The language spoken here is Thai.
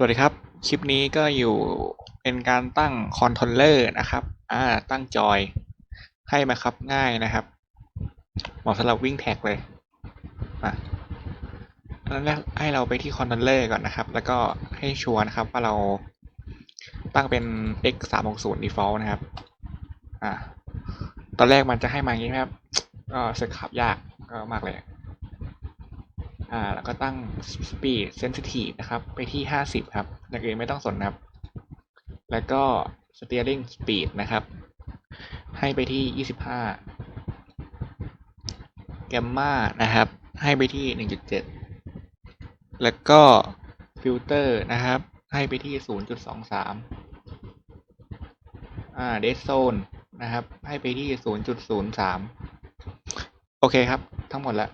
สวัสดีครับ คลิปนี้ก็อยู่เป็นการตั้งคอนโทรลเลอร์นะครับ อ่า ตั้งจอย ให้มาครับง่ายนะครับ เหมาะสำหรับวิ่งแท็กเลยอะอันนั้นแรกให้เราไปที่คอนโทรลเลอร์ก่อนนะครับ แล้วก็ให้ชัวร์นะครับว่าเราตั้งเป็น x 3 6 0 default นะครับ อ่า ตอนแรกมันจะให้มาอย่างนี้นะครับ ก็เสกขับยากก็มากเลย อ่าแล้วก็ตั้ง speed sensitive นะครับ ไปที่ 50 ครับอย่างอื่นไม่ต้องสนนะครับ แล้วก็ steering speed นะครับ ให้ไปที่ 25 gamma นะครับ ให้ไปที่ 1.7 แล้วก็ filter นะครับ ให้ไปที่ 0.23 อ่า dead zone นะครับ ให้ไปที่ 0.03 โอเคครับ ทั้งหมดแล้ว